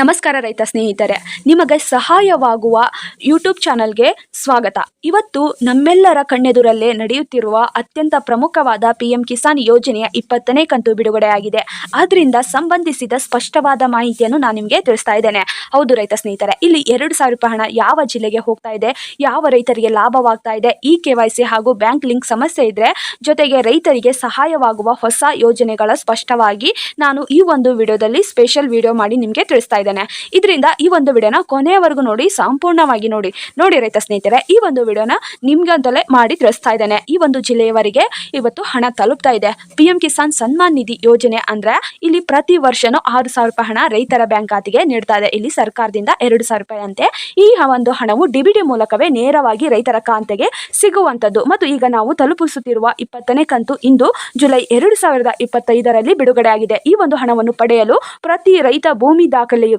ನಮಸ್ಕಾರ ರೈತ ಸ್ನೇಹಿತರೆ, ನಿಮಗೆ ಸಹಾಯವಾಗುವ ಯೂಟ್ಯೂಬ್ ಚಾನಲ್ಗೆ ಸ್ವಾಗತ. ಇವತ್ತು ನಮ್ಮೆಲ್ಲರ ಕಣ್ಣೆದುರಲ್ಲೇ ನಡೆಯುತ್ತಿರುವ ಅತ್ಯಂತ ಪ್ರಮುಖವಾದ ಪಿ ಕಿಸಾನ್ ಯೋಜನೆಯ ಇಪ್ಪತ್ತನೇ ಕಂತು ಬಿಡುಗಡೆಯಾಗಿದೆ. ಅದರಿಂದ ಸಂಬಂಧಿಸಿದ ಸ್ಪಷ್ಟವಾದ ಮಾಹಿತಿಯನ್ನು ನಾನು ನಿಮಗೆ ತಿಳಿಸ್ತಾ ಇದ್ದೇನೆ. ಹೌದು ರೈತ ಸ್ನೇಹಿತರೆ, ಇಲ್ಲಿ ಎರಡು ಸಾವಿರ ರೂಪಾಯಿ ಹಣ ಯಾವ ಜಿಲ್ಲೆಗೆ ಹೋಗ್ತಾ ಇದೆ, ಯಾವ ರೈತರಿಗೆ ಲಾಭವಾಗ್ತಾ ಇದೆ ಇ ಕೆ ವೈ ಸಿ ಹಾಗೂ ಬ್ಯಾಂಕ್ ಲಿಂಕ್ ಸಮಸ್ಯೆ ಇದ್ರೆ ಜೊತೆಗೆ ರೈತರಿಗೆ ಸಹಾಯವಾಗುವ ಹೊಸ ಯೋಜನೆಗಳ ಸ್ಪಷ್ಟವಾಗಿ ನಾನು ಈ ಒಂದು ವಿಡಿಯೋದಲ್ಲಿ ಸ್ಪೆಷಲ್ ವಿಡಿಯೋ ಮಾಡಿ ನಿಮಗೆ ತಿಳಿಸ್ತಾ ಇದರಿಂದ ಈ ಒಂದು ವಿಡಿಯೋನ ಕೊನೆಯವರೆಗೂ ನೋಡಿ, ಸಂಪೂರ್ಣವಾಗಿ ನೋಡಿ. ನೋಡಿ ರೈತ ಸ್ನೇಹಿತರೆ, ಈ ಒಂದು ವಿಡಿಯೋನ ನಿಮ್ಗಂತಲೇ ಮಾಡಿ ತಿಳಿಸ್ತಾ ಇದ್ದೇನೆ. ಈ ಒಂದು ಜಿಲ್ಲೆಯವರಿಗೆ ಇವತ್ತು ಹಣ ತಲುಪ್ತಾ ಇದೆ. ಪಿ ಎಂ ಕಿಸಾನ್ ಸನ್ಮಾನ್ ನಿಧಿ ಯೋಜನೆ ಅಂದ್ರೆ ಇಲ್ಲಿ ಪ್ರತಿ ವರ್ಷನೂ ಆರು ಸಾವಿರ ರೂಪಾಯಿ ಹಣ ರೈತರ ಬ್ಯಾಂಕ್ ಖಾತೆಗೆ ನೀಡ್ತಾ ಇದೆ. ಇಲ್ಲಿ ಸರ್ಕಾರದಿಂದ ಎರಡು ಸಾವಿರ ರೂಪಾಯಿ ಅಂತೆ. ಈ ಒಂದು ಹಣವು ಡಿಬಿಡಿ ಮೂಲಕವೇ ನೇರವಾಗಿ ರೈತರ ಖಾತೆಗೆ ಸಿಗುವಂತದ್ದು. ಮತ್ತು ಈಗ ನಾವು ತಲುಪಿಸುತ್ತಿರುವ ಇಪ್ಪತ್ತನೇ ಕಂತು ಇಂದು ಜುಲೈ ಎರಡು ಸಾವಿರದ ಇಪ್ಪತ್ತೈದರಲ್ಲಿ ಬಿಡುಗಡೆಯಾಗಿದೆ. ಈ ಒಂದು ಹಣವನ್ನು ಪಡೆಯಲು ಪ್ರತಿ ರೈತ ಭೂಮಿ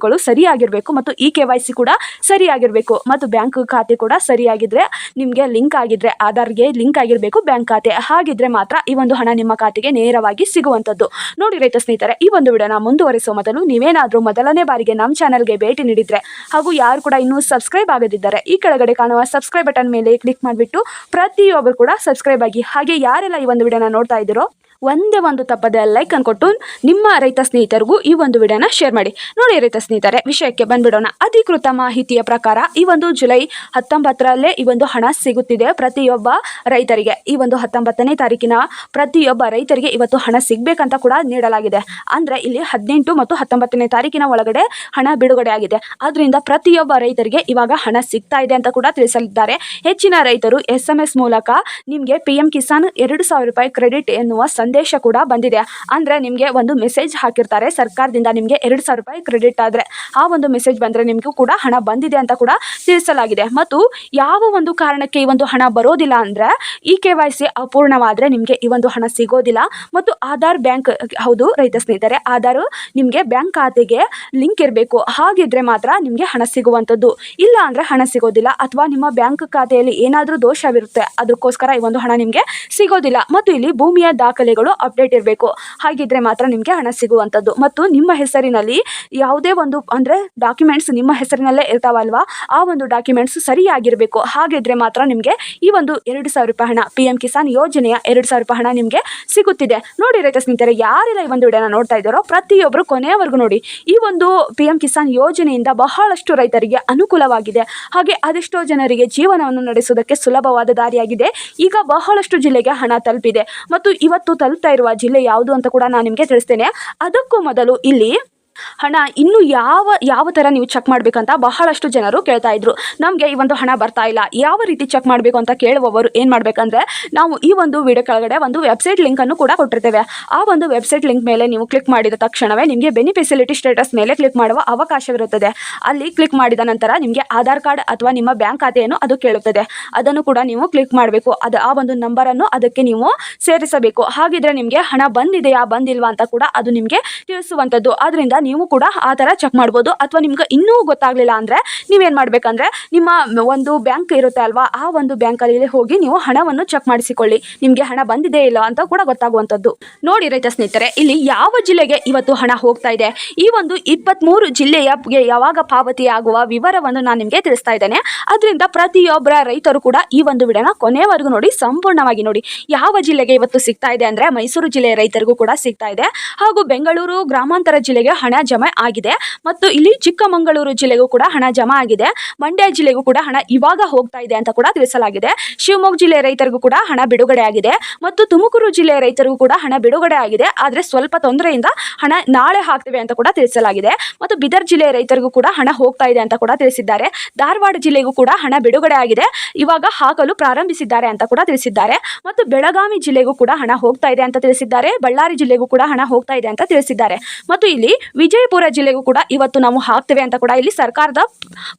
ದಾಖಲೆಗಳು ಸರಿಯಾಗಿರಬೇಕು ಮತ್ತು ಇ ಕೆ ವೈ ಸಿ ಕೂಡ ಸರಿಯಾಗಿರಬೇಕು ಮತ್ತು ಬ್ಯಾಂಕ್ ಖಾತೆ ಕೂಡ ಸರಿಯಾಗಿದ್ರೆ ನಿಮಗೆ ಲಿಂಕ್ ಆಗಿದ್ರೆ ಆಧಾರ್ಗೆ ಲಿಂಕ್ ಆಗಿರಬೇಕು, ಬ್ಯಾಂಕ್ ಖಾತೆ ಹಾಗಿದ್ರೆ ಮಾತ್ರ ಈ ಒಂದು ಹಣ ನಿಮ್ಮ ಖಾತೆಗೆ ನೇರವಾಗಿ ಸಿಗುವಂಥದ್ದು. ನೋಡಿ ರೈತ ಸ್ನೇಹಿತರೆ, ಈ ಒಂದು ವಿಡಿಯೋನ ಮುಂದುವರಿಸುವ ಮೊದಲು ನೀವೇನಾದರೂ ಮೊದಲನೇ ಬಾರಿಗೆ ನಮ್ಮ ಚಾನಲ್ಗೆ ಭೇಟಿ ನೀಡಿದರೆ ಹಾಗೂ ಯಾರು ಕೂಡ ಇನ್ನೂ ಸಬ್ಸ್ಕ್ರೈಬ್ ಆಗದಿದ್ದಾರೆ ಈ ಕೆಳಗಡೆ ಕಾಣುವ ಸಬ್ಸ್ಕ್ರೈಬ್ ಬಟನ್ ಮೇಲೆ ಕ್ಲಿಕ್ ಮಾಡಿಬಿಟ್ಟು ಪ್ರತಿಯೊಬ್ಬರು ಕೂಡ ಸಬ್ಸ್ಕ್ರೈಬ್ ಆಗಿ ಹಾಗೆ ಯಾರೆಲ್ಲ ಈ ಒಂದು ವಿಡಿಯೋನ ನೋಡ್ತಾ ಇದ್ದೀರೋ ಒಂದೇ ಒಂದು ತಪ್ಪದೆ ಲೈಕ್ ಅನ್ಕೊಟ್ಟು ನಿಮ್ಮ ರೈತ ಸ್ನೇಹಿತರಿಗೂ ಈ ಒಂದು ವಿಡಿಯೋನ ಶೇರ್ ಮಾಡಿ. ನೋಡಿ ರೈತ ಸ್ನೇಹಿತರೆ, ವಿಷಯಕ್ಕೆ ಬಂದ್ಬಿಡೋಣ. ಅಧಿಕೃತ ಮಾಹಿತಿಯ ಪ್ರಕಾರ ಈ ಒಂದು ಜುಲೈ ಹತ್ತೊಂಬತ್ತರಲ್ಲೇ ಈ ಒಂದು ಹಣ ಸಿಗುತ್ತಿದೆ ಪ್ರತಿಯೊಬ್ಬ ರೈತರಿಗೆ. ಈ ಒಂದು ಹತ್ತೊಂಬತ್ತನೇ ತಾರೀಕಿನ ಪ್ರತಿಯೊಬ್ಬ ರೈತರಿಗೆ ಇವತ್ತು ಹಣ ಸಿಗಬೇಕಂತ ಕೂಡ ನೀಡಲಾಗಿದೆ. ಅಂದರೆ ಇಲ್ಲಿ ಹದಿನೆಂಟು ಮತ್ತು ಹತ್ತೊಂಬತ್ತನೇ ತಾರೀಕಿನ ಒಳಗಡೆ ಹಣ ಬಿಡುಗಡೆ ಆಗಿದೆ. ಆದ್ದರಿಂದ ಪ್ರತಿಯೊಬ್ಬ ರೈತರಿಗೆ ಇವಾಗ ಹಣ ಸಿಗ್ತಾ ಇದೆ ಅಂತ ಕೂಡ ತಿಳಿಸಲಿದ್ದಾರೆ. ಹೆಚ್ಚಿನ ರೈತರು ಎಸ್ ಮೂಲಕ ನಿಮಗೆ ಪಿ ಕಿಸಾನ್ ಎರಡು ಸಾವಿರ ರೂಪಾಯಿ ಕ್ರೆಡಿಟ್ ಎನ್ನುವ ಸಂದೇಶ ಕೂಡ ಬಂದಿದೆ. ಅಂದರೆ ನಿಮಗೆ ಒಂದು ಮೆಸೇಜ್ ಹಾಕಿರ್ತಾರೆ. ಸರ್ಕಾರದಿಂದ ನಿಮಗೆ ಎರಡು ಸಾವಿರ ರೂಪಾಯಿ ಕ್ರೆಡಿಟ್ ಆದರೆ ಆ ಒಂದು ಮೆಸೇಜ್ ಬಂದರೆ ನಿಮಗೂ ಕೂಡ ಹಣ ಬಂದಿದೆ ಅಂತ ಕೂಡ ತಿಳಿಸಲಾಗಿದೆ. ಮತ್ತು ಯಾವ ಒಂದು ಕಾರಣಕ್ಕೆ ಈ ಒಂದು ಹಣ ಬರೋದಿಲ್ಲ ಅಂದರೆ ಇ ಕೆ ವೈ ಸಿ ಅಪೂರ್ಣವಾದರೆ ನಿಮಗೆ ಈ ಒಂದು ಹಣ ಸಿಗೋದಿಲ್ಲ. ಮತ್ತು ಆಧಾರ್ ಬ್ಯಾಂಕ್, ಹೌದು ರೈತ ಸ್ನೇಹಿತರೆ, ಆಧಾರ್ ನಿಮಗೆ ಬ್ಯಾಂಕ್ ಖಾತೆಗೆ ಲಿಂಕ್ ಇರಬೇಕು. ಹಾಗಿದ್ರೆ ಮಾತ್ರ ನಿಮಗೆ ಹಣ ಸಿಗುವಂಥದ್ದು. ಇಲ್ಲ ಅಂದರೆ ಹಣ ಸಿಗೋದಿಲ್ಲ. ಅಥವಾ ನಿಮ್ಮ ಬ್ಯಾಂಕ್ ಖಾತೆಯಲ್ಲಿ ಏನಾದರೂ ದೋಷವಿರುತ್ತೆ, ಅದಕ್ಕೋಸ್ಕರ ಈ ಒಂದು ಹಣ ನಿಮಗೆ ಸಿಗೋದಿಲ್ಲ. ಮತ್ತು ಇಲ್ಲಿ ಭೂಮಿಯ ದಾಖಲೆಗಳು ಅಪ್ಡೇಟ್ ಇರಬೇಕು. ಹಾಗಿದ್ರೆ ಮಾತ್ರ ನಿಮಗೆ ಹಣ ಸಿಗುವಂಥದ್ದು ಮತ್ತು ನಿಮ್ಮ ಹೆಸರಿನಲ್ಲಿ ಯಾವುದೇ ಒಂದು ಅಂದರೆ ಡಾಕ್ಯುಮೆಂಟ್ಸ್ ನಿಮ್ಮ ಹೆಸರಿನಲ್ಲೇ ಇರ್ತಾವಲ್ವಾ, ಆ ಒಂದು ಡಾಕ್ಯುಮೆಂಟ್ಸ್ ಸರಿಯಾಗಿರಬೇಕು. ಹಾಗಿದ್ರೆ ಮಾತ್ರ ನಿಮಗೆ ಈ ಒಂದು ಎರಡು ಸಾವಿರ ರೂಪಾಯಿ ಹಣ ಪಿ ಕಿಸಾನ್ ಯೋಜನೆಯ ಎರಡು ಸಾವಿರ ರೂಪಾಯಿ ಹಣ ನಿಮಗೆ ಸಿಗುತ್ತಿದೆ. ನೋಡಿ ರೈತ ಸ್ನೇಹಿತರೆ, ಯಾರೆಲ್ಲ ಈ ಒಂದು ವಿಡಿಯೋನ ನೋಡ್ತಾ ಇದ್ದಾರೋ ಪ್ರತಿಯೊಬ್ಬರು ಕೊನೆಯವರೆಗೂ ನೋಡಿ, ಈ ಒಂದು ಪಿ ಕಿಸಾನ್ ಯೋಜನೆಯಿಂದ ಬಹಳಷ್ಟು ರೈತರಿಗೆ ಅನುಕೂಲವಾಗಿದೆ. ಹಾಗೆ ಅದೆಷ್ಟೋ ಜನರಿಗೆ ಜೀವನವನ್ನು ನಡೆಸುವುದಕ್ಕೆ ಸುಲಭವಾದ ದಾರಿಯಾಗಿದೆ. ಈಗ ಬಹಳಷ್ಟು ಜಿಲ್ಲೆಗೆ ಹಣ ತಲುಪಿದೆ. ಮತ್ತು ಇವತ್ತು ತಲುಪ್ತಾ ಇರುವ ಜಿಲ್ಲೆ ಯಾವುದು ಅಂತ ಕೂಡ ನಾನು ನಿಮಗೆ ತಿಳಿಸ್ತೇನೆ. ಅದಕ್ಕೂ ಮೊದಲು ಇಲ್ಲಿ ಹಣ ಇನ್ನು ಯಾವ ಯಾವ ಥರ ನೀವು ಚೆಕ್ ಮಾಡಬೇಕಂತ ಬಹಳಷ್ಟು ಜನರು ಕೇಳ್ತಾ ಇದ್ರು. ನಮಗೆ ಈ ಒಂದು ಹಣ ಬರ್ತಾ ಇಲ್ಲ. ಯಾವ ರೀತಿ ಚೆಕ್ ಮಾಡಬೇಕು ಅಂತ ಕೇಳುವವರು ಏನು ಮಾಡಬೇಕಂದ್ರೆ, ನಾವು ಈ ಒಂದು ವಿಡಿಯೋ ಕೆಳಗಡೆ ಒಂದು ವೆಬ್ಸೈಟ್ ಲಿಂಕನ್ನು ಕೂಡ ಕೊಟ್ಟಿರ್ತೇವೆ. ಆ ಒಂದು ವೆಬ್ಸೈಟ್ ಲಿಂಕ್ ಮೇಲೆ ನೀವು ಕ್ಲಿಕ್ ಮಾಡಿದ ತಕ್ಷಣವೇ ನಿಮಗೆ ಬೆನಿಫಿಸಿಲಿಟಿ ಸ್ಟೇಟಸ್ ಮೇಲೆ ಕ್ಲಿಕ್ ಮಾಡುವ ಅವಕಾಶವಿರುತ್ತದೆ. ಅಲ್ಲಿ ಕ್ಲಿಕ್ ಮಾಡಿದ ನಂತರ ನಿಮಗೆ ಆಧಾರ್ ಕಾರ್ಡ್ ಅಥವಾ ನಿಮ್ಮ ಬ್ಯಾಂಕ್ ಖಾತೆಯನ್ನು ಅದು ಕೇಳುತ್ತದೆ. ಅದನ್ನು ಕೂಡ ನೀವು ಕ್ಲಿಕ್ ಮಾಡಬೇಕು. ಅದು, ಆ ಒಂದು ನಂಬರನ್ನು ಅದಕ್ಕೆ ನೀವು ಸೇರಿಸಬೇಕು. ಹಾಗಿದ್ರೆ ನಿಮಗೆ ಹಣ ಬಂದಿದೆಯಾ, ಬಂದಿಲ್ವಾ ಅಂತ ಕೂಡ ಅದು ನಿಮಗೆ ತಿಳಿಸುವಂಥದ್ದು. ಅದರಿಂದ ನೀವು ಕೂಡ ಆ ಥರ ಚೆಕ್ ಮಾಡ್ಬೋದು. ಅಥವಾ ನಿಮ್ಗೆ ಇನ್ನೂ ಗೊತ್ತಾಗಲಿಲ್ಲ ಅಂದರೆ ನೀವೇನು ಮಾಡಬೇಕಂದ್ರೆ ನಿಮ್ಮ ಒಂದು ಬ್ಯಾಂಕ್ ಇರುತ್ತೆ ಅಲ್ವಾ, ಆ ಒಂದು ಬ್ಯಾಂಕಲ್ಲಿ ಹೋಗಿ ನೀವು ಹಣವನ್ನು ಚೆಕ್ ಮಾಡಿಸಿಕೊಳ್ಳಿ. ನಿಮಗೆ ಹಣ ಬಂದಿದೆ ಇಲ್ಲ ಅಂತ ಕೂಡ ಗೊತ್ತಾಗುವಂಥದ್ದು. ನೋಡಿ ರೈತ ಸ್ನೇಹಿತರೆ, ಇಲ್ಲಿ ಯಾವ ಜಿಲ್ಲೆಗೆ ಇವತ್ತು ಹಣ ಹೋಗ್ತಾ ಇದೆ? ಈ ಒಂದು ಇಪ್ಪತ್ತ್ಮೂರು ಜಿಲ್ಲೆಯ ಯಾವಾಗ ಪಾವತಿಯಾಗುವ ವಿವರವನ್ನು ನಾನು ನಿಮಗೆ ತಿಳಿಸ್ತಾ ಇದ್ದೇನೆ. ಅದರಿಂದ ಪ್ರತಿಯೊಬ್ಬರ ರೈತರು ಕೂಡ ಈ ಒಂದು ವಿಡಿಯೋನ ಕೊನೆವರೆಗೂ ನೋಡಿ, ಸಂಪೂರ್ಣವಾಗಿ ನೋಡಿ. ಯಾವ ಜಿಲ್ಲೆಗೆ ಇವತ್ತು ಸಿಗ್ತಾ ಇದೆ ಅಂದರೆ ಮೈಸೂರು ಜಿಲ್ಲೆಯ ರೈತರಿಗೂ ಕೂಡ ಸಿಗ್ತಾ ಇದೆ. ಹಾಗೂ ಬೆಂಗಳೂರು ಗ್ರಾಮಾಂತರ ಜಿಲ್ಲೆಗೆ ಹಣ ಜಮೆ ಆಗಿದೆ. ಮತ್ತು ಇಲ್ಲಿ ಚಿಕ್ಕಮಗಳೂರು ಜಿಲ್ಲೆಗೂ ಕೂಡ ಹಣ ಜಮಾ ಆಗಿದೆ. ಮಂಡ್ಯ ಜಿಲ್ಲೆಗೂ ಕೂಡ ಹಣ ಇವಾಗ ಹೋಗ್ತಾ ಇದೆ ಅಂತ ಕೂಡ ತಿಳಿಸಲಾಗಿದೆ. ಶಿವಮೊಗ್ಗ ಜಿಲ್ಲೆಯ ರೈತರಿಗೂ ಕೂಡ ಹಣ ಬಿಡುಗಡೆ ಆಗಿದೆ. ಮತ್ತು ತುಮಕೂರು ಜಿಲ್ಲೆಯ ರೈತರಿಗೂ ಕೂಡ ಹಣ ಬಿಡುಗಡೆ ಆಗಿದೆ. ಆದರೆ ಸ್ವಲ್ಪ ತೊಂದರೆಯಿಂದ ಹಣ ನಾಳೆ ಹಾಕ್ತೇವೆ ಅಂತ ಕೂಡ ತಿಳಿಸಲಾಗಿದೆ. ಮತ್ತು ಬಿದರ್ ಜಿಲ್ಲೆಯ ರೈತರಿಗೂ ಕೂಡ ಹಣ ಹೋಗ್ತಾ ಇದೆ ಅಂತ ಕೂಡ ತಿಳಿಸಿದ್ದಾರೆ. ಧಾರವಾಡ ಜಿಲ್ಲೆಗೂ ಕೂಡ ಹಣ ಬಿಡುಗಡೆ ಆಗಿದೆ. ಇವಾಗ ಹಾಕಲು ಪ್ರಾರಂಭಿಸಿದ್ದಾರೆ ಅಂತ ಕೂಡ ತಿಳಿಸಿದ್ದಾರೆ. ಮತ್ತು ಬೆಳಗಾವಿ ಜಿಲ್ಲೆಗೂ ಕೂಡ ಹಣ ಹೋಗ್ತಾ ಇದೆ ಅಂತ ತಿಳಿಸಿದ್ದಾರೆ. ಬಳ್ಳಾರಿ ಜಿಲ್ಲೆಗೂ ಕೂಡ ಹಣ ಹೋಗ್ತಾ ಇದೆ ಅಂತ ತಿಳಿಸಿದ್ದಾರೆ. ಮತ್ತು ಇಲ್ಲಿ ವಿಜಯಪುರ ಜಿಲ್ಲೆಗೂ ಕೂಡ ಇವತ್ತು ನಾವು ಹಾಕ್ತೇವೆ ಅಂತ ಕೂಡ ಇಲ್ಲಿ ಸರ್ಕಾರದ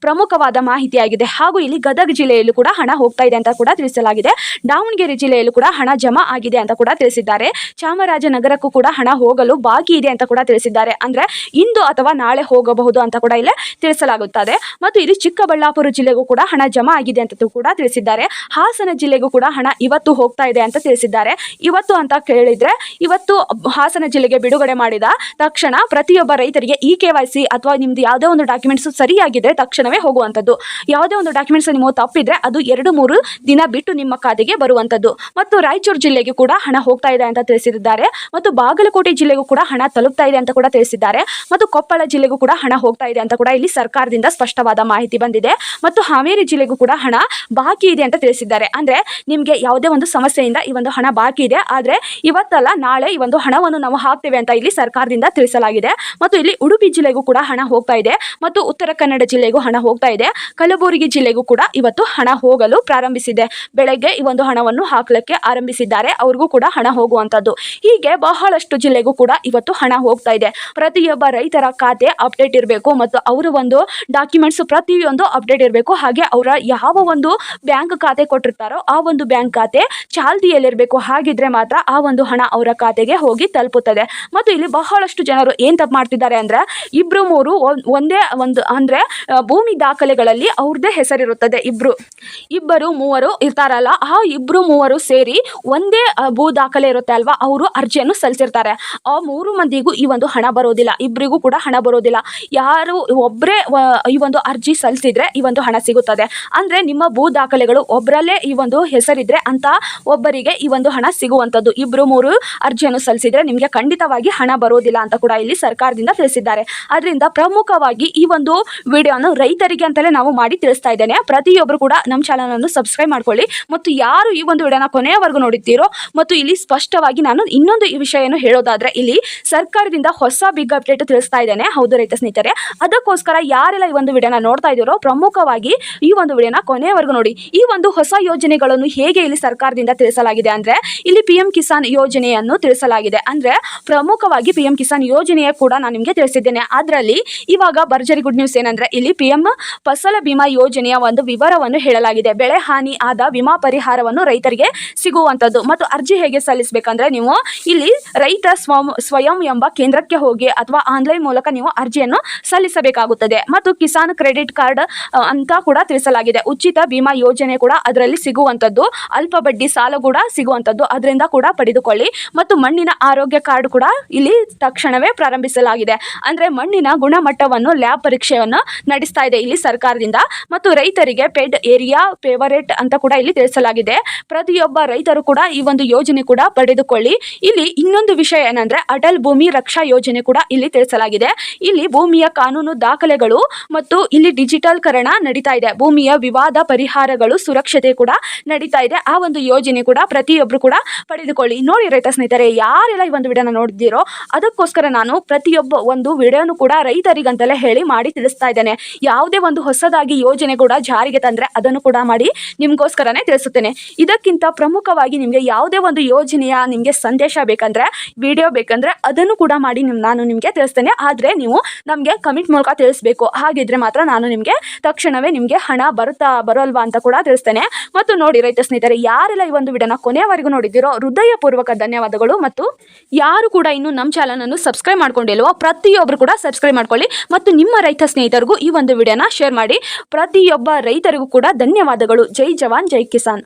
ಪ್ರಮುಖವಾದ ಮಾಹಿತಿಯಾಗಿದೆ. ಹಾಗೂ ಇಲ್ಲಿ ಗದಗ ಜಿಲ್ಲೆಯಲ್ಲೂ ಕೂಡ ಹಣ ಹೋಗ್ತಾ ಇದೆ ಅಂತ ಕೂಡ ತಿಳಿಸಲಾಗಿದೆ. ದಾವಣಗೆರೆ ಜಿಲ್ಲೆಯಲ್ಲೂ ಕೂಡ ಹಣ ಜಮಾ ಆಗಿದೆ ಅಂತ ಕೂಡ ತಿಳಿಸಿದ್ದಾರೆ. ಚಾಮರಾಜನಗರಕ್ಕೂ ಕೂಡ ಹಣ ಹೋಗಲು ಬಾಕಿ ಇದೆ ಅಂತ ಕೂಡ ತಿಳಿಸಿದ್ದಾರೆ. ಅಂದ್ರೆ ಇಂದು ಅಥವಾ ನಾಳೆ ಹೋಗಬಹುದು ಅಂತ ಕೂಡ ಇಲ್ಲಿ ತಿಳಿಸಲಾಗುತ್ತದೆ. ಮತ್ತು ಇಲ್ಲಿ ಚಿಕ್ಕಬಳ್ಳಾಪುರ ಜಿಲ್ಲೆಗೂ ಕೂಡ ಹಣ ಜಮಾ ಆಗಿದೆ ಅಂತ ಕೂಡ ತಿಳಿಸಿದ್ದಾರೆ. ಹಾಸನ ಜಿಲ್ಲೆಗೂ ಕೂಡ ಹಣ ಇವತ್ತು ಹೋಗ್ತಾ ಇದೆ ಅಂತ ತಿಳಿಸಿದ್ದಾರೆ. ಇವತ್ತು ಅಂತ ಕೇಳಿದ್ರೆ ಇವತ್ತು ಹಾಸನ ಜಿಲ್ಲೆಗೆ ಬಿಡುಗಡೆ ಮಾಡಿದ ತಕ್ಷಣ ಪ್ರತಿಯೊಬ್ಬ ರೈತರಿಗೆ ಇ ಕೆ ವೈ ಸಿ ಅಥವಾ ನಿಮ್ದು ಯಾವುದೇ ಒಂದು ಡಾಕ್ಯುಮೆಂಟ್ಸ್ ಸರಿಯಾಗಿದ್ರೆ ತಕ್ಷಣವೇ ಹೋಗುವಂಥದ್ದು. ಯಾವುದೇ ಒಂದು ಡಾಕ್ಯುಮೆಂಟ್ಸ್ ನಿಮ್ಮ ತಪ್ಪಿದ್ರೆ ಅದು ಎರಡು ಮೂರು ದಿನ ಬಿಟ್ಟು ನಿಮ್ಮ ಖಾತೆಗೆ ಬರುವಂಥದ್ದು. ಮತ್ತು ರಾಯಚೂರು ಜಿಲ್ಲೆಗೆ ಕೂಡ ಹಣ ಹೋಗ್ತಾ ಇದೆ ಅಂತ ತಿಳಿಸಿದ್ದಾರೆ. ಮತ್ತು ಬಾಗಲಕೋಟೆ ಜಿಲ್ಲೆಗೂ ಕೂಡ ಹಣ ತಲುಪ್ತಾ ಇದೆ ಅಂತ ಕೂಡ ತಿಳಿಸಿದ್ದಾರೆ. ಮತ್ತು ಕೊಪ್ಪಳ ಜಿಲ್ಲೆಗೂ ಕೂಡ ಹಣ ಹೋಗ್ತಾ ಇದೆ ಅಂತ ಕೂಡ ಇಲ್ಲಿ ಸರ್ಕಾರದಿಂದ ಸ್ಪಷ್ಟವಾದ ಮಾಹಿತಿ ಬಂದಿದೆ. ಮತ್ತು ಹಾವೇರಿ ಜಿಲ್ಲೆಗೂ ಕೂಡ ಹಣ ಬಾಕಿ ಇದೆ ಅಂತ ತಿಳಿಸಿದ್ದಾರೆ. ಅಂದ್ರೆ ನಿಮಗೆ ಯಾವುದೇ ಒಂದು ಸಮಸ್ಯೆಯಿಂದ ಈ ಒಂದು ಹಣ ಬಾಕಿ ಇದೆ. ಆದರೆ ಇವತ್ತಲ್ಲ, ನಾಳೆ ಈ ಒಂದು ಹಣವನ್ನು ನಾವು ಹಾಕ್ತೇವೆ ಅಂತ ಇಲ್ಲಿ ಸರ್ಕಾರದಿಂದ ತಿಳಿಸಲಾಗಿದೆ. ಮತ್ತು ಇಲ್ಲಿ ಉಡುಪಿ ಜಿಲ್ಲೆಗೂ ಕೂಡ ಹಣ ಹೋಗ್ತಾ ಇದೆ. ಮತ್ತು ಉತ್ತರ ಕನ್ನಡ ಜಿಲ್ಲೆಗೂ ಹಣ ಹೋಗ್ತಾ ಇದೆ. ಕಲಬುರಗಿ ಜಿಲ್ಲೆಗೂ ಕೂಡ ಇವತ್ತು ಹಣ ಹೋಗಲು ಪ್ರಾರಂಭಿಸಿದೆ. ಬೆಳಗ್ಗೆ ಈ ಒಂದು ಹಣವನ್ನು ಹಾಕಲಿಕ್ಕೆ ಆರಂಭಿಸಿದ್ದಾರೆ. ಅವ್ರಿಗೂ ಕೂಡ ಹಣ ಹೋಗುವಂಥದ್ದು. ಹೀಗೆ ಬಹಳಷ್ಟು ಜಿಲ್ಲೆಗೂ ಕೂಡ ಇವತ್ತು ಹಣ ಹೋಗ್ತಾ ಇದೆ. ಪ್ರತಿಯೊಬ್ಬ ರೈತರ ಖಾತೆ ಅಪ್ಡೇಟ್ ಇರಬೇಕು ಮತ್ತು ಅವರ ಒಂದು ಡಾಕ್ಯುಮೆಂಟ್ಸ್ ಪ್ರತಿಯೊಂದು ಅಪ್ಡೇಟ್ ಇರಬೇಕು. ಹಾಗೆ ಅವರ ಯಾವ ಒಂದು ಬ್ಯಾಂಕ್ ಖಾತೆ ಕೊಟ್ಟಿರ್ತಾರೋ ಆ ಒಂದು ಬ್ಯಾಂಕ್ ಖಾತೆ ಚಾಲ್ತಿಯಲ್ಲಿರಬೇಕು. ಹಾಗಿದ್ರೆ ಮಾತ್ರ ಆ ಒಂದು ಹಣ ಅವರ ಖಾತೆಗೆ ಹೋಗಿ ತಲುಪುತ್ತದೆ. ಮತ್ತು ಇಲ್ಲಿ ಬಹಳಷ್ಟು ಜನರು ಏನು ತಪ್ಪು ಮಾಡ್ತಿದ್ದಾರೆ ಅಂದ್ರೆ ಇಬ್ರು ಮೂರು ಒಂದ್- ಒಂದೇ ಅಂದ್ರೆ ಭೂಮಿ ದಾಖಲೆಗಳಲ್ಲಿ ಅವ್ರದ್ದೇ ಹೆಸರಿರುತ್ತದೆ. ಇಬ್ರು, ಇಬ್ಬರು, ಮೂವರು ಇರ್ತಾರಲ್ಲ, ಆ ಇಬ್ರು, ಮೂವರು ಸೇರಿ ಒಂದೇ ಭೂ ದಾಖಲೆ ಇರುತ್ತೆ ಅಲ್ವಾ? ಅವರು ಅರ್ಜಿಯನ್ನು ಸಲ್ಲಿಸಿರ್ತಾರೆ. ಆ ಮೂರು ಮಂದಿಗೂ ಈ ಒಂದು ಹಣ ಬರೋದಿಲ್ಲ. ಇಬ್ಬರಿಗೂ ಕೂಡ ಹಣ ಬರೋದಿಲ್ಲ. ಯಾರು ಒಬ್ಬರೇ ಈ ಒಂದು ಅರ್ಜಿ ಸಲ್ಲಿಸಿದ್ರೆ ಈ ಒಂದು ಹಣ ಸಿಗುತ್ತದೆ. ಅಂದ್ರೆ ನಿಮ್ಮ ಭೂ ದಾಖಲೆಗಳು ಒಬ್ಬರಲ್ಲೇ ಈ ಒಂದು ಹೆಸರಿದ್ರೆ ಅಂತ ಒಬ್ಬರಿಗೆ ಈ ಒಂದು ಹಣ ಸಿಗುವಂಥದ್ದು. ಇಬ್ರು, ಮೂರು ಅರ್ಜಿಯನ್ನು ಸಲ್ಲಿಸಿದ್ರೆ ನಿಮಗೆ ಖಂಡಿತವಾಗಿ ಹಣ ಬರೋದಿಲ್ಲ ಅಂತ ಕೂಡ ಇಲ್ಲಿ ಸರ್ಕಾರದಿಂದ ತಿಳಿಸಿದ್ದಾರೆ. ಅದರಿಂದ ಪ್ರಮುಖವಾಗಿ ಈ ಒಂದು ವಿಡಿಯೋನು ರೈತರಿಗೆ ಅಂತಲೇ ನಾವು ಮಾಡಿ ತಿಳಿಸ್ತಾ ಇದ್ದೇನೆ. ಪ್ರತಿಯೊಬ್ಬರು ಕೂಡ ನಮ್ಮ ಚಾನಲ್ ಅನ್ನು ಸಬ್ಸ್ಕ್ರೈಬ್ ಮಾಡ್ಕೊಳ್ಳಿ. ಮತ್ತು ಯಾರು ಈ ಒಂದು ವಿಡಿಯೋನ ಕೊನೆಯವರೆಗೂ ನೋಡುತ್ತೀರೋ ಮತ್ತು ಇಲ್ಲಿ ಸ್ಪಷ್ಟವಾಗಿ ನಾನು ಇನ್ನೊಂದು ಈ ವಿಷಯವನ್ನು ಹೇಳೋದಾದ್ರೆ ಇಲ್ಲಿ ಸರ್ಕಾರದಿಂದ ಹೊಸ ಬಿಗ್ ಅಪ್ಡೇಟ್ ತಿಳಿಸ್ತಾ ಇದ್ದೇನೆ. ಹೌದು ರೈತ ಸ್ನೇಹಿತರೆ. ಅದಕ್ಕೋಸ್ಕರ ಯಾರೆಲ್ಲ ಈ ಒಂದು ವಿಡಿಯೋನ ನೋಡ್ತಾ ಇದ್ದೀರೋ ಪ್ರಮುಖವಾಗಿ ಈ ಒಂದು ವಿಡಿಯೋನ ಕೊನೆಯವರೆಗೂ ನೋಡಿ. ಈ ಒಂದು ಹೊಸ ಯೋಜನೆಗಳನ್ನು ಹೇಗೆ ಇಲ್ಲಿ ಸರ್ಕಾರದಿಂದ ತಿಳಿಸಲಾಗಿದೆ ಅಂದ್ರೆ ಇಲ್ಲಿ ಪಿ ಕಿಸಾನ್ ಯೋಜನೆಯನ್ನು ತಿಳಿಸಲಾಗಿದೆ. ಅಂದ್ರೆ ಪ್ರಮುಖವಾಗಿ ಪಿ ಕಿಸಾನ್ ಯೋಜನೆಯ ಕೂಡ ನಾನು ನಿಮಗೆ ತಿಳಿಸಿದ್ದೇನೆ. ಅದರಲ್ಲಿ ಇವಾಗ ಭರ್ಜರಿ ಗುಡ್ ನ್ಯೂಸ್ ಏನಂದ್ರೆ ಇಲ್ಲಿ ಪಿ ಎಂ ಫಸಲ ಬಿಮಾ ಯೋಜನೆಯ ಒಂದು ವಿವರವನ್ನು ಹೇಳಲಾಗಿದೆ. ಬೆಳೆ ಹಾನಿ ಆದ ವಿಮಾ ಪರಿಹಾರವನ್ನು ರೈತರಿಗೆ ಸಿಗುವಂಥದ್ದು ಮತ್ತು ಅರ್ಜಿ ಹೇಗೆ ಸಲ್ಲಿಸಬೇಕಂದ್ರೆ ನೀವು ಇಲ್ಲಿ ರೈತ ಸ್ವಂ, ಸ್ವಯಂ ಎಂಬ ಕೇಂದ್ರಕ್ಕೆ ಹೋಗಿ ಅಥವಾ ಆನ್ಲೈನ್ ಮೂಲಕ ನೀವು ಅರ್ಜಿಯನ್ನು ಸಲ್ಲಿಸಬೇಕಾಗುತ್ತದೆ. ಮತ್ತು ಕಿಸಾನ್ ಕ್ರೆಡಿಟ್ ಕಾರ್ಡ್ ಅಂತ ಕೂಡ ತಿಳಿಸಲಾಗಿದೆ. ಉಚಿತ ಬಿಮಾ ಯೋಜನೆ ಕೂಡ ಅದರಲ್ಲಿ ಸಿಗುವಂಥದ್ದು ಅಲ್ಪ ಬಡ್ಡಿ ಸಾಲ ಕೂಡ ಸಿಗುವಂಥದ್ದು ಅದರಿಂದ ಕೂಡ ಪಡೆದುಕೊಳ್ಳಿ. ಮತ್ತು ಮಣ್ಣಿನ ಆರೋಗ್ಯ ಕಾರ್ಡ್ ಕೂಡ ಇಲ್ಲಿ ತಕ್ಷಣವೇ ಪ್ರಾರಂಭಿಸಲಾಗಿದೆ. ಅಂದ್ರೆ ಮಣ್ಣಿನ ಗುಣಮಟ್ಟವನ್ನು ಲ್ಯಾಬ್ ಪರೀಕ್ಷೆಯನ್ನು ನಡೆಸ್ತಾ ಇದೆ ಇಲ್ಲಿ ಸರ್ಕಾರದಿಂದ. ಮತ್ತು ರೈತರಿಗೆ ಪೆಡ್ ಏರಿಯಾ ಫೇವರೇಟ್ ಅಂತ ಕೂಡ ಇಲ್ಲಿ ತಿಳಿಸಲಾಗಿದೆ. ಪ್ರತಿಯೊಬ್ಬ ರೈತರು ಕೂಡ ಈ ಒಂದು ಯೋಜನೆ ಕೂಡ ಪಡೆದುಕೊಳ್ಳಿ. ಇಲ್ಲಿ ಇನ್ನೊಂದು ವಿಷಯ ಏನಂದ್ರೆ ಅಟಲ್ ಭೂಮಿ ರಕ್ಷಾ ಯೋಜನೆ ಕೂಡ ಇಲ್ಲಿ ತಿಳಿಸಲಾಗಿದೆ. ಇಲ್ಲಿ ಭೂಮಿಯ ಕಾನೂನು ದಾಖಲೆಗಳು ಮತ್ತು ಇಲ್ಲಿ ಡಿಜಿಟಲ್ಕರಣ ನಡೀತಾ ಇದೆ. ಭೂಮಿಯ ವಿವಾದ ಪರಿಹಾರಗಳು ಸುರಕ್ಷತೆ ಕೂಡ ನಡೀತಾ ಇದೆ. ಆ ಒಂದು ಯೋಜನೆ ಕೂಡ ಪ್ರತಿಯೊಬ್ಬರು ಕೂಡ ಪಡೆದುಕೊಳ್ಳಿ. ನೋಡಿ ರೈತ ಸ್ನೇಹಿತರೆ, ಯಾರೆಲ್ಲ ಈ ಒಂದು ವಿಡಿಯೋನ ನೋಡಿದ್ದೀರೋ ಅದಕ್ಕೋಸ್ಕರ ನಾನು ಪ್ರತಿಯೊಬ್ಬ ಒಂದು ವಿಡಿಯೋನು ಕೂಡ ರೈತರಿಗಂತಲೇ ಹೇಳಿ ಮಾಡಿ ತಿಳಿಸ್ತಾ ಇದ್ದೇನೆ. ಯಾವುದೇ ಒಂದು ಹೊಸದಾಗಿ ಯೋಜನೆ ಕೂಡ ಜಾರಿಗೆ ತಂದರೆ ಅದನ್ನು ಕೂಡ ಮಾಡಿ ನಿಮಗೋಸ್ಕರನೇ ತಿಳಿಸುತ್ತೇನೆ. ಇದಕ್ಕಿಂತ ಪ್ರಮುಖವಾಗಿ ನಿಮಗೆ ಯಾವುದೇ ಒಂದು ಯೋಜನೆಯ ನಿಮಗೆ ಸಂದೇಶ ಬೇಕಂದರೆ, ವಿಡಿಯೋ ಬೇಕಂದರೆ ಅದನ್ನು ಕೂಡ ಮಾಡಿ ನಾನು ನಿಮಗೆ ತಿಳಿಸ್ತೇನೆ. ಆದರೆ ನೀವು ನಮಗೆ ಕಮೆಂಟ್ ಮೂಲಕ ತಿಳಿಸ್ಬೇಕು. ಹಾಗಿದ್ರೆ ಮಾತ್ರ ನಾನು ನಿಮಗೆ ತಕ್ಷಣವೇ ನಿಮಗೆ ಹಣ ಬರುತ್ತಾ, ಬರೋಲ್ವಾ ಅಂತ ಕೂಡ ತಿಳಿಸ್ತೇನೆ. ಮತ್ತು ನೋಡಿ ರೈತ ಸ್ನೇಹಿತರೆ, ಯಾರೆಲ್ಲ ಈ ಒಂದು ವಿಡಿಯೋನ ಕೊನೆಯವರೆಗೂ ನೋಡಿದ್ದೀರೋ, ಹೃದಯಪೂರ್ವಕ ಧನ್ಯವಾದಗಳು. ಮತ್ತು ಯಾರು ಕೂಡ ಇನ್ನು ನಮ್ಮ ಚಾನಲ್ ಅನ್ನು ಸಬ್ಸ್ಕ್ರೈಬ್ ಮಾಡ್ಕೊಂಡಿಲ್ವೋ ಪ್ರತಿಯೊಬ್ಬರು ಕೂಡ ಸಬ್ಸ್ಕ್ರೈಬ್ ಮಾಡ್ಕೊಳ್ಳಿ. ಮತ್ತು ನಿಮ್ಮ ರೈತ ಸ್ನೇಹಿತರಿಗೂ ಈ ಒಂದು ವಿಡಿಯೋನ ಶೇರ್ ಮಾಡಿ. ಪ್ರತಿಯೊಬ್ಬ ರೈತರಿಗೂ ಕೂಡ ಧನ್ಯವಾದಗಳು. ಜೈ ಜವಾನ್ ಜೈ ಕಿಸಾನ್.